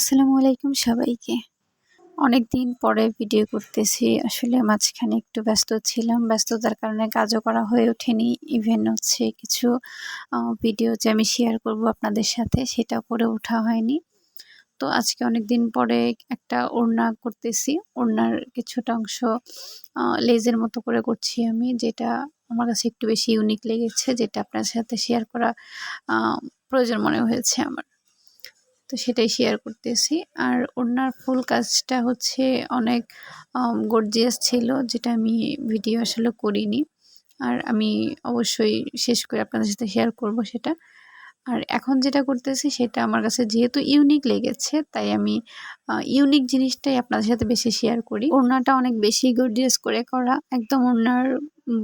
আসসালামু আলাইকুম সবাইকে। অনেক দিন পরে ভিডিও করতেছি। আসলে মাঝখানে একটু ব্যস্ত ছিলাম। ব্যস্ততার কারণে কাজও করা হয়ে ওঠেনি। ইভেন হচ্ছে কিছু ভিডিও যে আমি শেয়ার করব আপনাদের সাথে সেটা করে ওঠা হয়নি। তো আজকে অনেক দিন পরে একটা ওড়না করতেছি। ওড়নার কিছুটা অংশ লেজের মতো করে করছি আমি, যেটা আমার কাছে একটু বেশি ইউনিক লেগেছে, যেটা আপনার সাথে শেয়ার করা প্রয়োজন মনে হয়েছে আমার। তো সেটাই শেয়ার করতেছি। আর ওনার ফুল কাজটা হচ্ছে অনেক গর্জিয়াস ছিল, যেটা আমি ভিডিও আসলে করিনি। আর আমি অবশ্যই শেষ করে আপনাদের সাথে শেয়ার করব সেটা। আর এখন যেটা করতেছি সেটা আমার কাছে যেহেতু ইউনিক লেগেছে, তাই আমি ইউনিক জিনিসটাই আপনাদের সাথে বেশি শেয়ার করি। ওড়নাটা অনেক বেশি গর্জিয়াস করে করা। একদম ওড়নার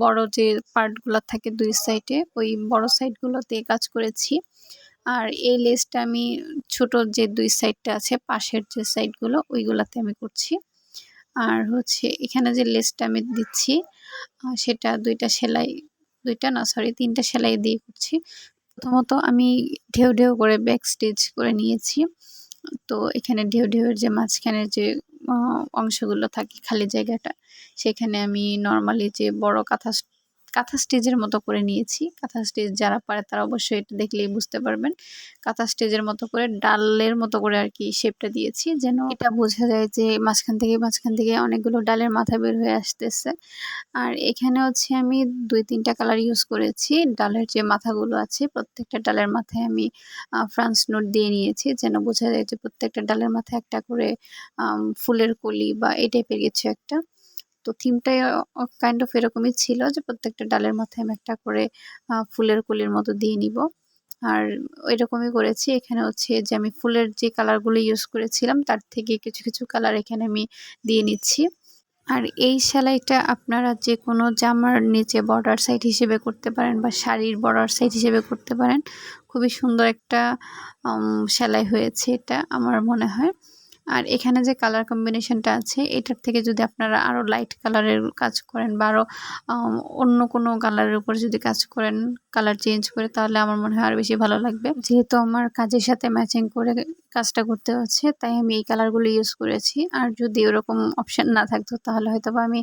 বড় যে পার্টগুলো থাকে দুই সাইডে ওই বড় সাইডগুলোতে কাজ করেছি। আর এই লেসটা আমি ছোট যে দুই সাইডটা আছে, পাশের যে সাইডগুলো ওইগুলাতে আমি করছি। আর হচ্ছে এখানে যে লেসটা আমি দিচ্ছি সেটা দুইটা সেলাই, দুইটা না সরি তিনটা সেলাই দিয়ে করছি। প্রথমত আমি ঢেউ ঢেউ করে ব্যাক স্টিচ করে নিয়েছি। তো এখানে ঢেউ ঢেউয়ের যে মাঝখানের যে অংশগুলো থাকে, খালি জায়গাটা, সেখানে আমি নর্মালি যে বড় কাঁথা কাঁথা স্টেজের মতো করে নিয়েছি। কাঁথা স্টেজ যারা পারে তারা অবশ্যই এটা দেখলেই বুঝতে পারবেন। কাঁথা স্টেজের মতো করে ডালের মতো করে আর কি শেপটা দিয়েছি যেন এটা বোঝা যায় যে মাঝখান থেকে মাঝখান থেকে অনেকগুলো ডালের মাথা বের হয়ে আসতেছে। আর এখানে হচ্ছে আমি দুই তিনটা কালার ইউজ করেছি। ডালের যে মাথাগুলো আছে প্রত্যেকটা ডালের মাথায় আমি ফ্রান্স নোট দিয়ে নিয়েছি যেন বোঝা যায় যে প্রত্যেকটা ডালের মাথায় একটা করে ফুলের কলি বা এই টাইপের কিছু একটা। তো থিমটাই কাইন্ড অফ এরকমই ছিল যে প্রত্যেকটা ডালের মাথায় আমি একটা করে ফুলের কলির মতো দিয়ে নিব। আর এরকমই করেছি। এখানে হচ্ছে যে আমি ফুলের যে কালারগুলো ইউজ করেছিলাম, তার থেকে কিছু কিছু কালার এখানে আমি দিয়ে নিচ্ছি। আর এই সেলাইটা আপনারা যে কোনো জামার নিচে বর্ডার সাইড হিসেবে করতে পারেন বা শাড়ির বর্ডার সাইড হিসেবে করতে পারেন, খুবই সুন্দর একটা সেলাই হয়েছে এটা, আমার মনে হয়। আর এখানে যে কালার কম্বিনেশনটা আছে, এটার থেকে যদি আপনারা আরও লাইট কালারের কাজ করেন বা আরও অন্য কোনো কালারের উপর যদি কাজ করেন কালার চেঞ্জ করে, তাহলে আমার মনে হয় আরও বেশি ভালো লাগবে। যেহেতু আমার কাজের সাথে ম্যাচিং করে কাজটা করতে হচ্ছে, তাই আমি এই কালারগুলো ইউজ করেছি। আর যদি ওরকম অপশান না থাকতো, তাহলে হয়তো বা আমি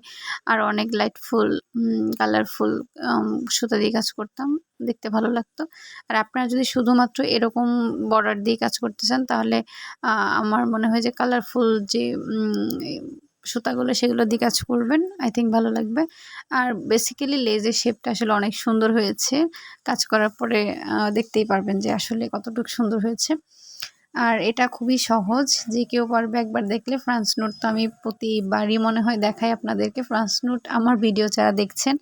আরও অনেক লাইটফুল কালারফুল সুতা দিয়ে কাজ করতাম। দেখতে ভালো লাগতো। আর আপনারা যদি শুধুমাত্র এরকম বর্ডার দিয়ে কাজ করতে চান, তাহলে আমার মনে হয় যে কালারফুল যে সুতাগুলো সেগুলো দিয়ে কাজ করবেন আই থিঙ্ক ভালো লাগবে। আর বেসিক্যালি লেজের শেপটা আসলে অনেক সুন্দর হয়েছে। কাজ করার পরে দেখতেই পারবেন যে আসলে কতটুকু সুন্দর হয়েছে। আর এটা খুবই সহজ যে কেউ পারবে একবার দেখলে ফ্রান্স নোট তো আমি প্রতিবারই মনে হয় দেখাই আপনাদেরকে। ফ্রান্স নোট আমার ভিডিও যারা দেখছেন,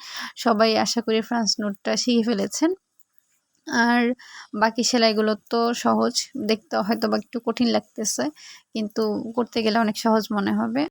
সবাই আশা করি ফ্রান্স নোটটা শিখে ফেলেছেন। আর বাকি সেলাইগুলো তো সহজ, দেখতে হয়তো বা একটু কঠিন লাগতেছে, কিন্তু করতে গেলে অনেক সহজ মনে হবে।